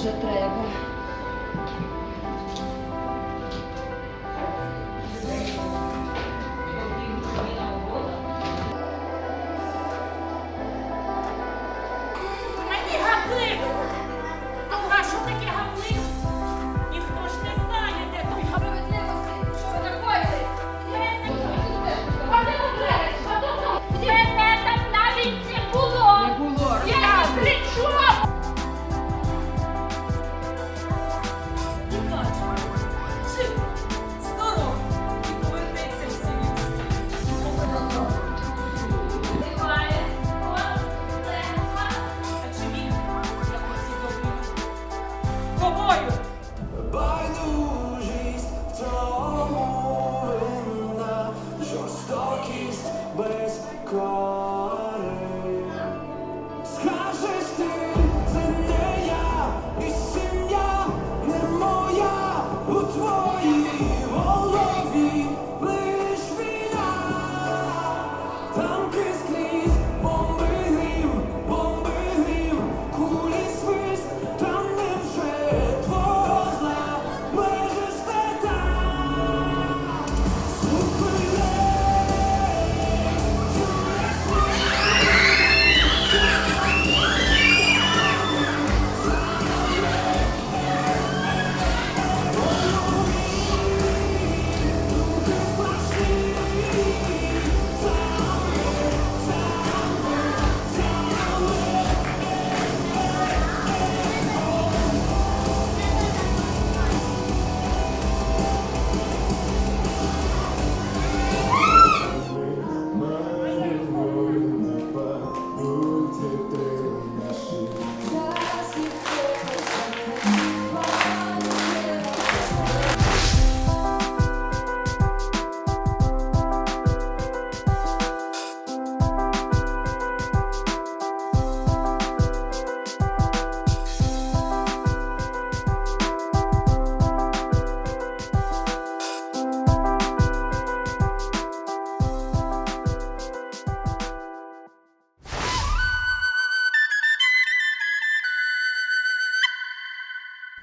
Уже треба. Без кари.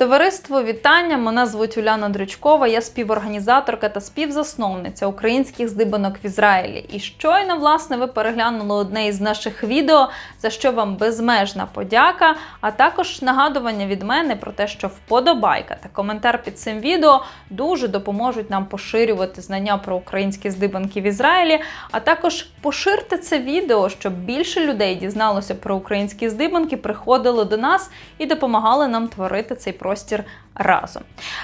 Товариство вітання. Мене звуть Уляна Дрючкова. Я співорганізаторка та співзасновниця українських здибанок в Ізраїлі. І щойно, власне, ви переглянули одне із наших відео, за що вам безмежна подяка. А також нагадування від мене про те, що вподобайка та коментар під цим відео дуже допоможуть нам поширювати знання про українські здибанки в Ізраїлі. А також поширте це відео, щоб більше людей дізналося про українські здибанки, приходили до нас і допомагали нам творити цей простір разом.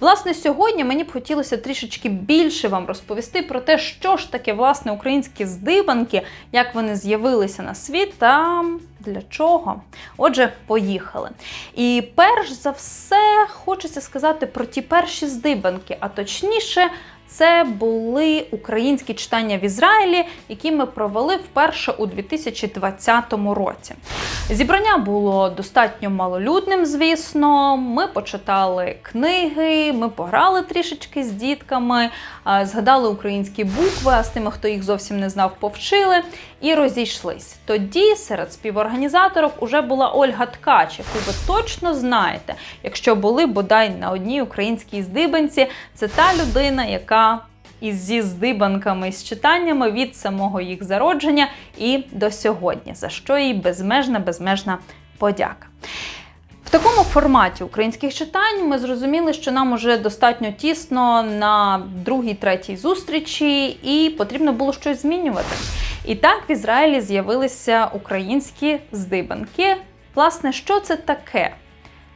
Власне, сьогодні мені б хотілося трішечки більше вам розповісти про те, що ж таке власне українські здибанки, як вони з'явилися на світ та для чого. Отже, поїхали. І перш за все хочеться сказати про ті перші здибанки, а точніше. Це були українські читання в Ізраїлі, які ми провели вперше у 2020 році. Зібрання було достатньо малолюдним, звісно. Ми почитали книги, ми пограли трішечки з дітками, згадали українські букви, а з тими, хто їх зовсім не знав, повчили. І розійшлись. Тоді серед співорганізаторок уже була Ольга Ткач, яку ви точно знаєте, якщо були бодай на одній українській здибанці. Це та людина, яка із зі здибанками з читаннями від самого їх зародження і до сьогодні, за що їй безмежна, безмежна подяка. В такому форматі українських читань ми зрозуміли, що нам уже достатньо тісно на другій, третій зустрічі, і потрібно було щось змінювати. І так в Ізраїлі з'явилися українські здибанки. Власне, що це таке?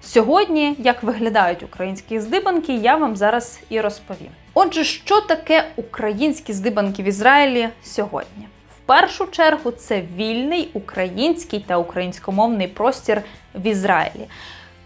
Сьогодні, як виглядають українські здибанки, я вам зараз і розповім. Отже, що таке українські здибанки в Ізраїлі сьогодні? В першу чергу це вільний український та українськомовний простір в Ізраїлі.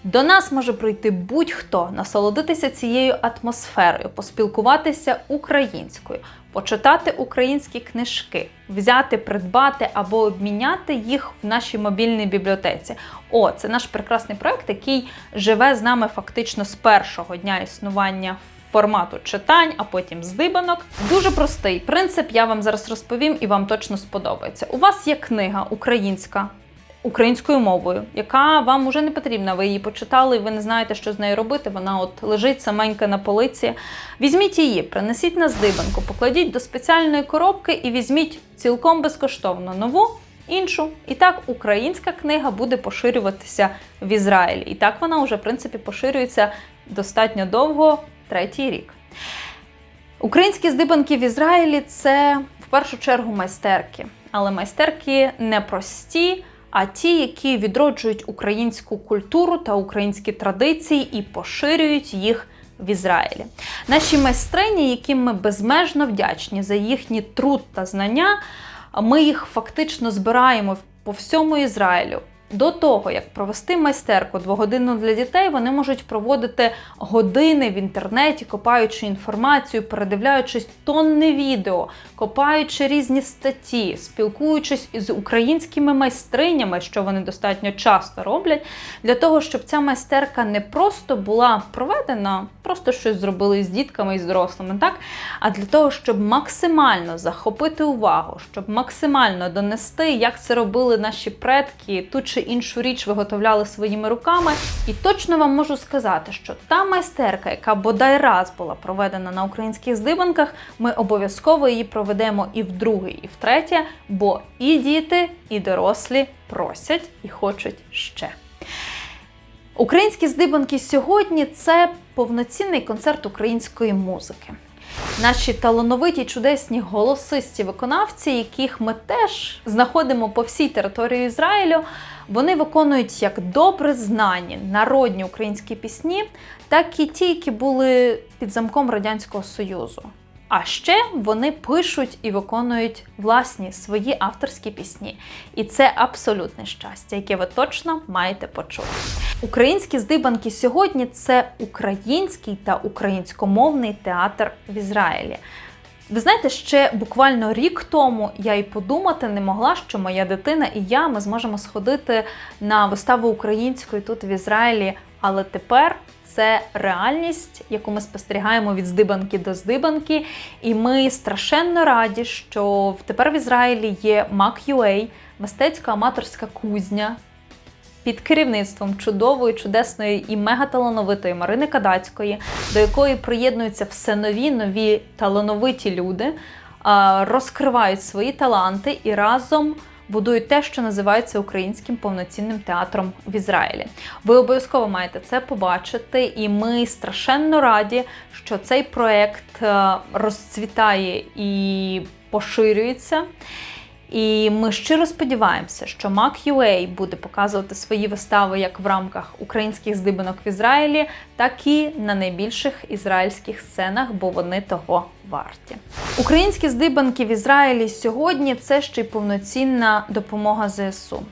До нас може прийти будь-хто, насолодитися цією атмосферою, поспілкуватися українською, почитати українські книжки, взяти, придбати або обміняти їх в нашій мобільній бібліотеці. О, це наш прекрасний проект, який живе з нами фактично з першого дня існування формату читань, а потім здибанок. Дуже простий принцип. Я вам зараз розповім і вам точно сподобається. У вас є книга українська. Українською мовою, яка вам уже не потрібна. Ви її почитали, і ви не знаєте, що з нею робити. Вона от лежить саменька на полиці. Візьміть її, принесіть на здибанку, покладіть до спеціальної коробки і візьміть цілком безкоштовно нову іншу. І так українська книга буде поширюватися в Ізраїлі. І так вона вже в принципі поширюється достатньо довго, третій рік. Українські здибанки в Ізраїлі це в першу чергу майстерки, але майстерки не прості, а ті, які відроджують українську культуру та українські традиції і поширюють їх в Ізраїлі. Наші майстрині, яким ми безмежно вдячні за їхній труд та знання, ми їх фактично збираємо по всьому Ізраїлю. До того, як провести майстерку двогодинну для дітей, вони можуть проводити години в інтернеті, копаючи інформацію, передивляючись тонни відео, копаючи різні статті, спілкуючись із українськими майстринями, що вони достатньо часто роблять, для того, щоб ця майстерка не просто була проведена, просто щось зробили з дітками і з дорослими, так? А для того, щоб максимально захопити увагу, щоб максимально донести, як це робили наші предки, ту чи іншу річ виготовляли своїми руками. І точно вам можу сказати, що та майстерка, яка бодай раз була проведена на українських здибанках, ми обов'язково її проведемо і вдруге, і втретє, бо і діти, і дорослі просять і хочуть ще. Українські здибанки сьогодні це повноцінний концерт української музики. Наші талановиті чудесні голосисті виконавці, яких ми теж знаходимо по всій території Ізраїлю, вони виконують як добре знані народні українські пісні, так і ті, які були під замком Радянського Союзу. А ще вони пишуть і виконують власні свої авторські пісні. І це абсолютне щастя, яке ви точно маєте почути. Українські здибанки сьогодні це український та українськомовний театр в Ізраїлі. Ви знаєте, ще буквально рік тому я й подумати не могла, що моя дитина і я ми зможемо сходити на виставу української тут в Ізраїлі. Але тепер це реальність, яку ми спостерігаємо від здибанки до здибанки. І ми страшенно раді, що тепер в Ізраїлі є MAC.UA, мистецька аматорська кузня, під керівництвом чудової, чудесної і мегаталановитої Марини Кадацької, до якої приєднуються все нові нові талановиті люди, розкривають свої таланти і разом будують те, що називається українським повноцінним театром в Ізраїлі. Ви обов'язково маєте це побачити, і ми страшенно раді, що цей проект е, розцвітає і поширюється. І ми щиро сподіваємося, що MAC.UA буде показувати свої вистави як в рамках українських здибанок в Ізраїлі, так і на найбільших ізраїльських сценах, бо вони того варті. Українські здибанки в Ізраїлі сьогодні це ще й повноцінна допомога ЗСУ.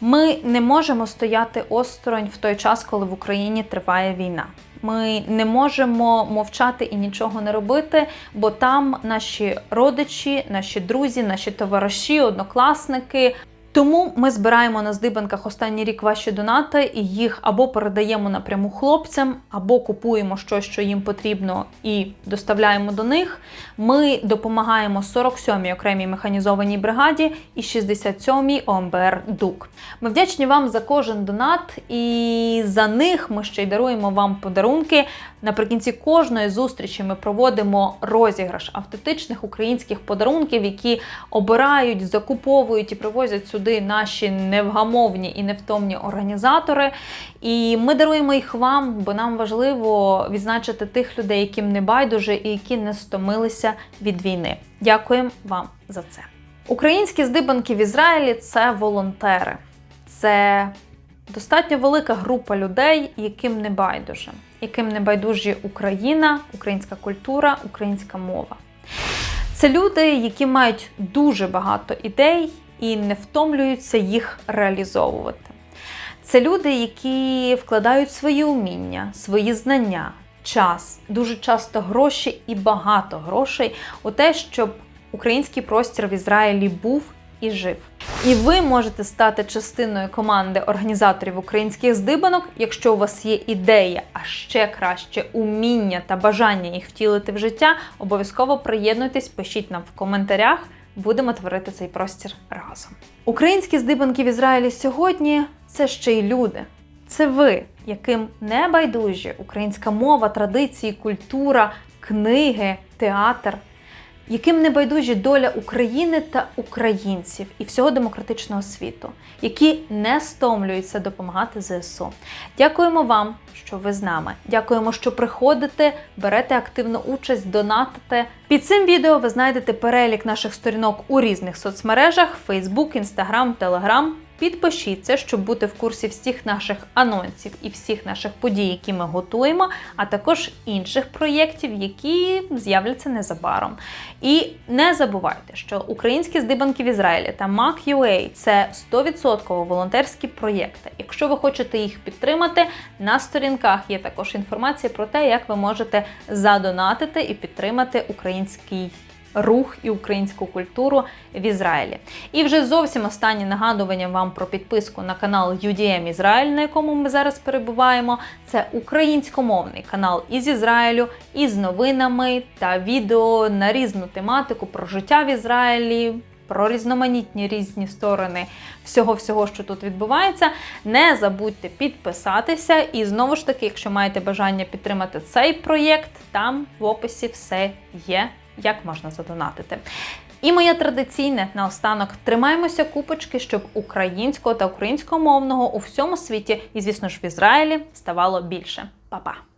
Ми не можемо стояти осторонь в той час, коли в Україні триває війна. Ми не можемо мовчати і нічого не робити, бо там наші родичі, наші друзі, наші товариші, однокласники Тому ми збираємо на здибанках останній рік ваші донати і їх або передаємо напряму хлопцям, або купуємо щось, що їм потрібно, і доставляємо до них. Ми допомагаємо 47-й окремій механізованій бригаді і 67-й ОМБР ДУК. Ми вдячні вам за кожен донат, і за них ми ще й даруємо вам подарунки. Наприкінці кожної зустрічі ми проводимо розіграш автентичних українських подарунків, які обирають, закуповують і привозять сюди наші невгамовні і невтомні організатори. І ми даруємо їх вам, бо нам важливо відзначити тих людей, яким не байдуже і які не стомилися від війни. Дякуємо вам за це. Українські здибанки в Ізраїлі це волонтери. Це достатньо велика група людей, яким не байдуже, яким не байдужі Україна, українська культура, українська мова. Це люди, які мають дуже багато ідей і не втомлюються їх реалізовувати. Це люди, які вкладають свої уміння, свої знання, час, дуже часто гроші і багато грошей у те, щоб український простір в Ізраїлі був і жив. І ви можете стати частиною команди організаторів українських здибанок, якщо у вас є ідея, а ще краще уміння та бажання їх втілити в життя. Обов'язково приєднуйтесь, пишіть нам в коментарях. Будемо творити цей простір разом. Українські здибанки в Ізраїлі сьогодні це ще й люди. Це ви, яким не байдужі українська мова, традиції, культура, книги, театр, яким не байдужі доля України та українців і всього демократичного світу, які не стомлюються допомагати ЗСУ. Дякуємо вам, що ви з нами. Дякуємо, що приходите, берете активну участь, донатите. Під цим відео ви знайдете перелік наших сторінок у різних соцмережах: Facebook, Instagram, Telegram. Підпишіться, щоб бути в курсі всіх наших анонсів і всіх наших подій, які ми готуємо, а також інших проєктів, які з'являться незабаром. І не забувайте, що українські здибанки в Ізраїлі та MAC.UA – це 100% волонтерські проєкти. Якщо ви хочете їх підтримати, на сторінках є також інформація про те, як ви можете задонатити і підтримати український рух і українську культуру в Ізраїлі. І вже зовсім останнє нагадування вам про підписку на канал UDM Ізраїль, на якому ми зараз перебуваємо. Це українськомовний канал із Ізраїлю, із новинами та відео на різну тематику про життя в Ізраїлі. Про різноманітні різні сторони всього-всього, що тут відбувається. Не забудьте підписатися. І знову ж таки, якщо маєте бажання підтримати цей проєкт, там в описі все є як можна задонатити. І моє традиційне наостанок тримаємося купочки, щоб українського та українськомовного у всьому світі, і звісно ж в Ізраїлі ставало більше. Па-па!